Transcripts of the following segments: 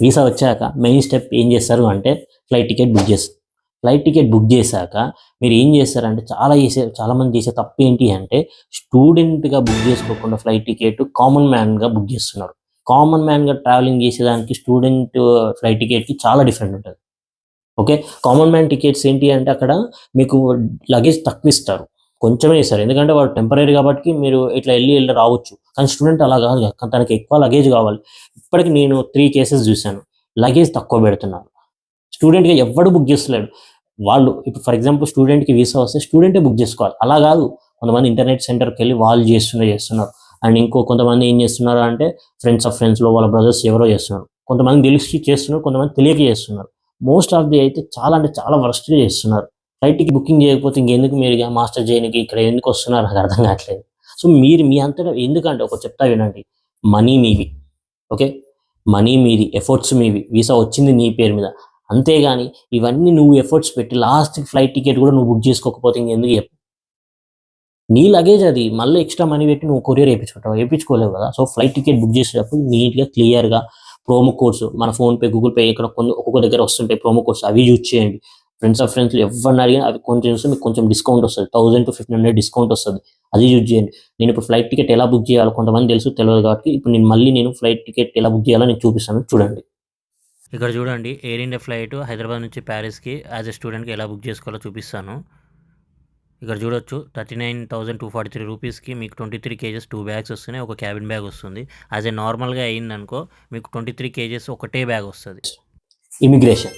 Visa వచ్చాక main step ఏం చేస్తారు అంటే ఫ్లైట్ టికెట్ బుక్ చేస్తారు. ఫ్లైట్ టికెట్ బుక్ చేశాక మీరు ఏం చేస్తారంటే చాలా చేసే చాలామంది చేసే తప్పు ఏంటి అంటే స్టూడెంట్గా బుక్ చేసుకోకుండా ఫ్లైట్ టికెట్ కామన్ మ్యాన్గా బుక్ చేస్తున్నారు. కామన్ మ్యాన్గా ట్రావెలింగ్ చేసేదానికి స్టూడెంట్ ఫ్లైట్ టికెట్కి చాలా డిఫరెంట్ ఉంటుంది. ఓకే? కామన్ మ్యాన్ టికెట్స్ ఏంటి అంటే అక్కడ మీకు లగేజ్ తక్కువ ఇస్తారు. కొంచెమే ఇస్తారు. ఎందుకంటే వాడు టెంపరీ కాబట్టి మీరు ఇట్లా వెళ్ళి వెళ్ళి రావచ్చు. కానీ స్టూడెంట్ అలా కాదు తనకి ఎక్కువ లగేజ్ కావాలి. ఇప్పటికి నేను త్రీ కేసెస్ చూశాను. లగేజ్ తక్కువ పెడుతున్నారు. స్టూడెంట్గా ఎవడు బుక్ చేస్తలేడు. వాళ్ళు ఇప్పుడు ఫర్ ఎగ్జాంపుల్ స్టూడెంట్కి వీసా వస్తే స్టూడెంటే బుక్ చేసుకోవాలి. అలా కాదు. కొంతమంది ఇంటర్నెట్ సెంటర్కి వెళ్ళి వాళ్ళు చేస్తున్నారు చేస్తున్నారు. అండ్ ఇంకో కొంతమంది ఏం చేస్తున్నారు అంటే ఫ్రెండ్స్ ఆఫ్ ఫ్రెండ్స్లో వాళ్ళ బ్రదర్స్ ఎవరో చేస్తున్నారు. కొంతమంది తెలిసి చేస్తున్నారు కొంతమంది తెలియక చేస్తున్నారు. మోస్ట్ ఆఫ్ ది అయితే చాలా అంటే చాలా వర్స్ట్గా చేస్తున్నారు. ఫ్లైట్కి బుకింగ్ చేయకపోతే ఇంకెందుకు మీరు మాస్టర్ చేయడానికి ఇక్కడ ఎందుకు వస్తున్నారు? నాకు అర్థం కావట్లేదు. సో మీరు మీ అంతటా ఎందుకంటే ఒక చెప్తా వినండి. మనీ మీవి ఓకే? మనీ మీది ఎఫర్ట్స్ మీవి. వీసా వచ్చింది నీ పేరు మీద. అంతేగాని ఇవన్నీ నువ్వు ఎఫర్ట్స్ పెట్టి లాస్ట్ ఫ్లైట్ టికెట్ కూడా నువ్వు బుక్ చేసుకోకపోతే ఇంకెందుకు చెప్పు? నీ లగేజ్ అది. మళ్ళీ ఎక్స్ట్రా మనీ పెట్టి నువ్వు కొరియర్ వేయించుకుంటావు? వేయించుకోలేవు కదా? సో ఫ్లైట్ టికెట్ బుక్ చేసేటప్పుడు నీట్గా క్లియర్గా ప్రోమో కోడ్స్ మన ఫోన్పే గూగుల్ పే ఇక్కడ కొన్ని ఒక్కొక్క దగ్గర వస్తుంటాయి ప్రోమో కోడ్స్. అవి యూజ్ చేయండి. ఫ్రెండ్స్ ఆఫ్ ఫ్రెండ్స్ ఎవరిని అడిగినా అవి కొంచెం చూస్తే మీకు కొంచెం డిస్కౌంట్ వస్తుంది. Thousand to fifteen hundred discount వస్తుంది. అది యూజ్ చేయండి. నేను ఇప్పుడు ఫ్లైట్ టికెట్ ఎలా బుక్ చేయాలో కొంతమంది తెలుసు తెలియదు కాబట్టి ఇప్పుడు నేను మళ్ళీ నేను ఫ్లైట్ టికెట్ ఎలా బుక్ చేయాలో నేను చూపిస్తాను. చూడండి. ఇక్కడ చూడండి ఎయిర్ ఇండియా ఫ్లైట్ హైదరాబాద్ నుంచి ప్యారిస్కి యాజ్ ఎ స్టూడెంట్కి ఎలా బుక్ చేసుకోవాలో చూపిస్తాను. ఇక్కడ చూడొచ్చు thirty nine thousand two forty three రూపీస్కి మీకు twenty three kgs two bags వస్తున్నాయి ఒక క్యాబిన్ బ్యాగ్ వస్తుంది. యాజ్ ఎ నార్మల్గా అయిందనుకో మీకు ట్వంటీ త్రీ కేజెస్ ఒకటే బ్యాగ్ వస్తుంది. ఇమిగ్రేషన్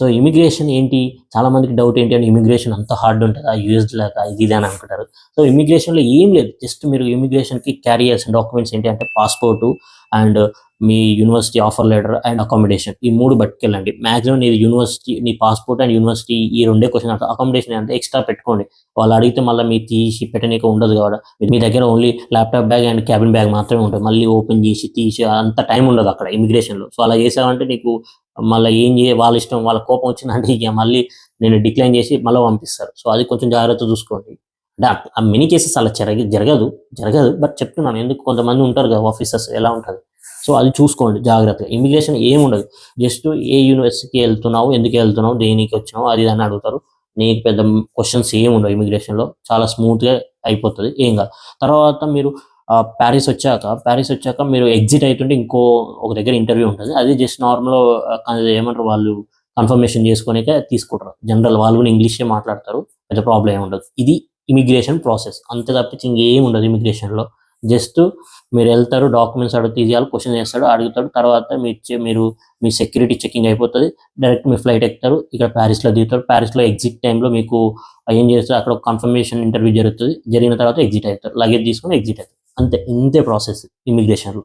సో ఇమిగ్రేషన్ ఏంటి? చాలా మందికి డౌట్ ఏంటి అంటే ఇమిగ్రేషన్ అంత హార్డ్ ఉంటుందా? యూఎస్ లాగా ఇది ఇది అని అనుకుంటారు. సో ఇమిగ్రేషన్లో ఏం లేదు. జస్ట్ మీరు ఇమిగ్రేషన్కి క్యారీ చేయాల్సిన డాక్యుమెంట్స్ ఏంటి అంటే passport and me university offer letter and accommodation ఈ మూడు పట్టుకెళ్ళండి. మాక్సిమం నీ యూనివర్సిటీ నీ పాస్పోర్ట్ అండ్ యూనివర్సిటీ ఈ రెండే క్వశ్చన్ అకామిడేషన్ అంటే ఎక్స్ట్రా పెట్టుకోండి. వాళ్ళు అడిగితే మళ్ళీ మీ తీసి పెట్టనీకి ఉండదు కాబట్టి. మీ దగ్గర only laptop bag and cabin bag మాత్రమే ఉంటుంది మళ్ళీ ఓపెన్ చేసి తీసి అంత టైం ఉండదు అక్కడ ఇమిగ్రేషన్లో. సో అలా చేసావంటే నీకు మళ్ళీ ఏం చేయ వాళ్ళ ఇష్టం వాళ్ళ కోపం వచ్చిందంటే ఇక మళ్ళీ నేను డిక్లైన్ చేసి మళ్ళీ పంపిస్తారు. సో అది కొంచెం జాగ్రత్త చూసుకోండి. అంటే ఆ- మెనీ మినీ కేసెస్ అలా జరగ జరగదు జరగదు బట్ చెప్తున్నాను. ఎందుకు? కొంతమంది ఉంటారు కదా ఆఫీసర్స్ ఎలా ఉంటుంది సో అది చూసుకోండి జాగ్రత్తగా. ఇమిగ్రేషన్ ఏమి ఉండదు. జస్ట్ ఏ యూనివర్సిటీకి వెళ్తున్నావు ఎందుకు వెళ్తున్నావు దేనికి వచ్చినావు అది ఇది అని అడుగుతారు. నీకు పెద్ద క్వశ్చన్స్ ఏమి ఉండవు ఇమిగ్రేషన్లో చాలా స్మూత్గా అయిపోతుంది ఏం కాదు. తర్వాత మీరు ప్యారిస్ వచ్చాక ప్యారిస్ వచ్చాక మీరు ఎగ్జిట్ అవుతుంటే ఇంకో ఒక దగ్గర ఇంటర్వ్యూ ఉంటుంది. అది జస్ట్ నార్మల్ ఏమంటారు వాళ్ళు కన్ఫర్మేషన్ చేసుకునేకే తీసుకుంటారు. జనరల్ వాళ్ళు కూడా ఇంగ్లీషే మాట్లాడతారు పెద్ద ప్రాబ్లం ఏమి ఉండదు. ఇది ఇమిగ్రేషన్ ప్రాసెస్. అంతే తప్పించి ఇంకేం ఉండదు ఇమిగ్రేషన్లో జస్ట్ మీరు వెళ్తారు డాక్యుమెంట్స్ అడుగు తీయాలి క్వశ్చన్ చేస్తాడు అడుగుతాడు తర్వాత మీ ఇచ్చే- మీరు మీ సెక్యూరిటీ చెకింగ్ అయిపోతుంది డైరెక్ట్ మీ ఫ్లైట్ ఎక్కుతారు ఇక్కడ ప్యారిస్లో దిగుతారు. ప్యారిస్లో ఎగ్జిట్ టైంలో మీకు ఏం చేస్తారు అక్కడ కన్ఫర్మేషన్ ఇంటర్వ్యూ జరుగుతుంది జరిగిన తర్వాత ఎగ్జిట్ అవుతారు లగేజ్ తీసుకొని ఎగ్జిట్ అవుతారు. అంతే ఇంతే ప్రాసెస్ ఇమిగ్రేషన్లో.